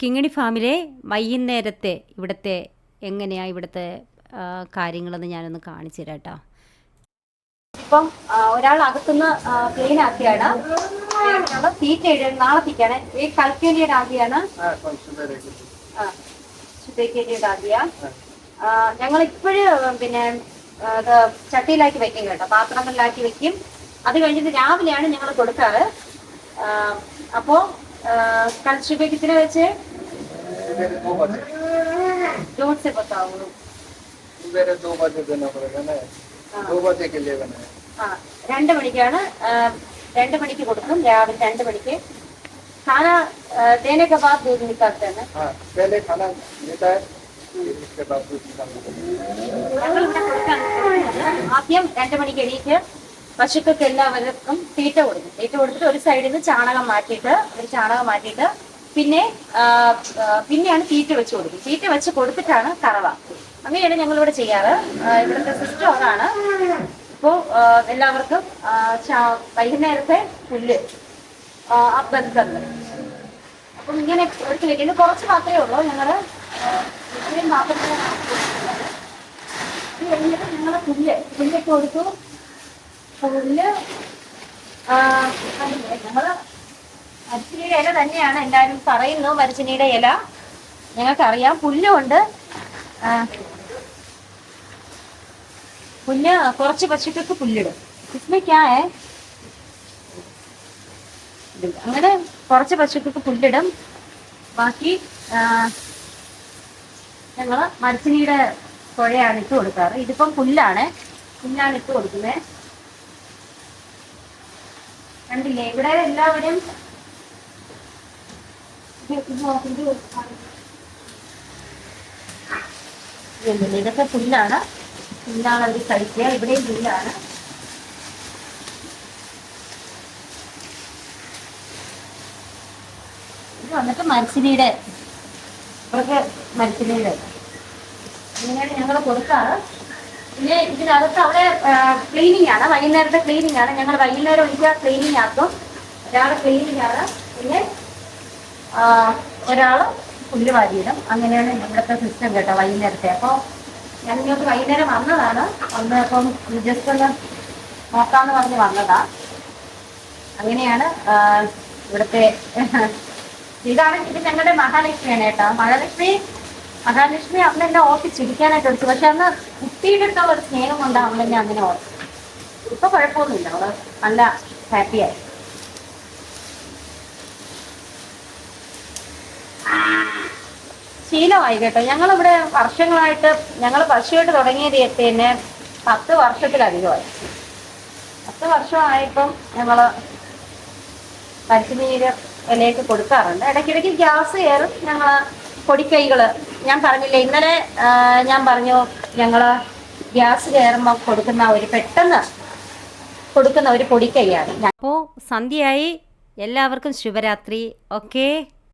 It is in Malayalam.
കിങ്ങിണി ഫാമിലെ വൈകുന്നേരത്തെ ഇവിടുത്തെ എങ്ങനെയാണ് ഇവിടുത്തെ കാര്യങ്ങളെന്ന് ഞാനൊന്ന് കാണിച്ചു തരാം കേട്ടോ ഇപ്പം ഒരാൾ അകത്തുനിന്ന് ക്ലീൻ ആക്കിയാണ്. ഞങ്ങൾ തീറ്റ ഇട നാളെ തീറ്റാണ്. ഈ കൽക്കേരിയുടെ ആദ്യമാണ് ശുദ്ധേക്കേരിയുടെ ആദ്യ. ഞങ്ങൾ ഇപ്പോഴും പിന്നെ അത് ചട്ടിയിലാക്കി വെക്കും കേട്ടോ. പാത്രങ്ങളിലാക്കി വെക്കും. അത് കഴിഞ്ഞിട്ട് രാവിലെയാണ് ഞങ്ങൾ കൊടുക്കാറ്. അപ്പോ അപ്പോ കൽശുഭത്തിന് വെച്ച് सवेरे दो बजे जोर से बताओ सवेरे दो बजे देना पड़ेगा ना दो बजे के लिए बनाए ആ രണ്ട് മണിക്കാണ് ആ, രണ്ട് മണിക്ക് കൊടുക്കും രാവിലെ രണ്ട് മണിക്ക് खाना आ, देने के बाद दूध निकालते हैं हाँ पहले खाना देता है फिर उसके बाद दूध निकालना ഞങ്ങൾ ഇവിടെ കൊടുക്കാൻ കൊടുക്കുന്നത് ആദ്യം രണ്ട് മണിക്ക് എണീറ്റ് പശുക്കൾക്ക് എല്ലാവർക്കും തീറ്റ കൊടുക്കും തീറ്റ കൊടുത്തിട്ട് ഒരു സൈഡിൽ നിന്ന് ചാണകം മാറ്റിയിട്ട് ഒരു ചാണകം മാറ്റിയിട്ട് പിന്നെ പിന്നെയാണ് തീറ്റ വെച്ച് കൊടുക്കും. തീറ്റ വെച്ച് കൊടുത്തിട്ടാണ് കറവ അങ്ങനെയാണ് ഞങ്ങൾ ഇവിടെ ചെയ്യാറ് ഇവിടുത്തെ സിസ്റ്റം അതാണ്. ഇപ്പോൾ എല്ലാവർക്കും വൈകുന്നേരത്തെ പുല്ല് അബ്ബന്ധങ്ങൾ അപ്പം ഇങ്ങനെ എടുത്ത് വെക്കുന്നത് കുറച്ച് മാത്രമേ ഉള്ളൂ. ഞങ്ങൾ ഇത്രയും മാത്രമേ കഴിഞ്ഞിട്ട് ഞങ്ങൾ പുല്ല് പുല്ലൊക്കെ കൊടുത്തു. പുല്ല്? ഞങ്ങൾ മരച്ചിനിയുടെ ഇല തന്നെയാണ് എല്ലാവരും പറയുന്നു മരച്ചിനിയുടെ ഇല ഞങ്ങൾക്കറിയാം. പുല്ലുണ്ട് പുല്ല് കുറച്ച് പശുക്കൾക്ക് പുല്ലിടും. ഇസ്മയ്ക്കായേ ഇടും. അങ്ങനെ കുറച്ച് പശുക്കൾക്ക് പുല്ലിടും. ബാക്കി ഞങ്ങൾ മരച്ചിനിയുടെ പുഴയാണ് ഇട്ട് കൊടുക്കാറ്. ഇതിപ്പം പുല്ലാണ്. പുല്ലാണ് ഇട്ട് കൊടുക്കുന്നത് കണ്ടില്ലേ? ഇവിടെ എല്ലാവരും ഇത് ഇത് നോക്ക്, ഇത് ഇതുണ്ടല്ലേ, ഇതൊക്കെ പുല്ലാണ് പുല്ലാണ് അവർ കഴിക്കുക. ഇവിടെയും പുല്ലാണ്. ഇത് വന്നിട്ട് മരച്ചിനിയുടെ ഇവർക്ക് മരച്ചിനിയുടെ. ഇങ്ങനെയാണ് ഞങ്ങൾ കൊടുക്കാറ്. പിന്നെ ഇതിനകത്ത് അവിടെ ക്ലീനിങ് ആണ്. വൈകുന്നേരത്തെ ക്ലീനിങ് ആണ്. ഞങ്ങൾ വൈകുന്നേരം ഒഴിക്കുക ക്ലീനിങ് ആക്കും. ഒരാളെ ക്ലീനിങ് ആണ്. പിന്നെ ആ, ഒരാൾ പുല്ല് വാരിയിടും. അങ്ങനെയാണ് ഇവിടുത്തെ സിസ്റ്റം കേട്ടോ വൈകുന്നേരത്തെ. അപ്പോൾ ഞാൻ ഇങ്ങോട്ട് വൈകുന്നേരം വന്നതാണ്. വന്ന് അപ്പം ജസ്റ്റ് ഒന്ന് നോക്കാന്ന് പറഞ്ഞ് വന്നതാ. അങ്ങനെയാണ് ഇവിടുത്തെ ഇതാണ് ഇത് ഞങ്ങളുടെ മഹാലക്ഷ്മിയാണ് കേട്ടോ. മഹാലക്ഷ്മി മഹാലക്ഷ്മി അന്ന് എന്നെ ഓർപ്പിച്ചിരിക്കാനായിട്ട് എടുത്തു പക്ഷെ അന്ന് കുട്ടിയുടെ ഒരു സ്നേഹം കൊണ്ട് അമ്മ എന്നെ അങ്ങനെ ഓർത്തു. ഇപ്പൊ കുഴപ്പമൊന്നുമില്ല. അവൾ നല്ല ഹാപ്പിയായി ശീലമായി കേട്ടോ. ഞങ്ങളിവിടെ വർഷങ്ങളായിട്ട് ഞങ്ങൾ പശുവായിട്ട് തുടങ്ങിയത് തന്നെ പത്ത് വർഷത്തിലധികമായി. പത്ത് വർഷമായപ്പം ഞങ്ങൾ പരുത്തിനീര് ഇലയൊക്കെ കൊടുക്കാറുണ്ട്. ഇടയ്ക്കിടയ്ക്ക് ഗ്യാസ് കയറും. ഞങ്ങൾ പൊടിക്കൈകൾ ഞാൻ പറഞ്ഞില്ലേ ഇന്നലെ ഞാൻ പറഞ്ഞു ഞങ്ങൾ ഗ്യാസ് കയറുമ്പോൾ കൊടുക്കുന്ന ഒരു പെട്ടെന്ന് കൊടുക്കുന്ന ഒരു പൊടിക്കൈയാണ്. അപ്പോൾ സന്ധ്യയായി. എല്ലാവർക്കും ശുഭരാത്രി. ഓക്കേ.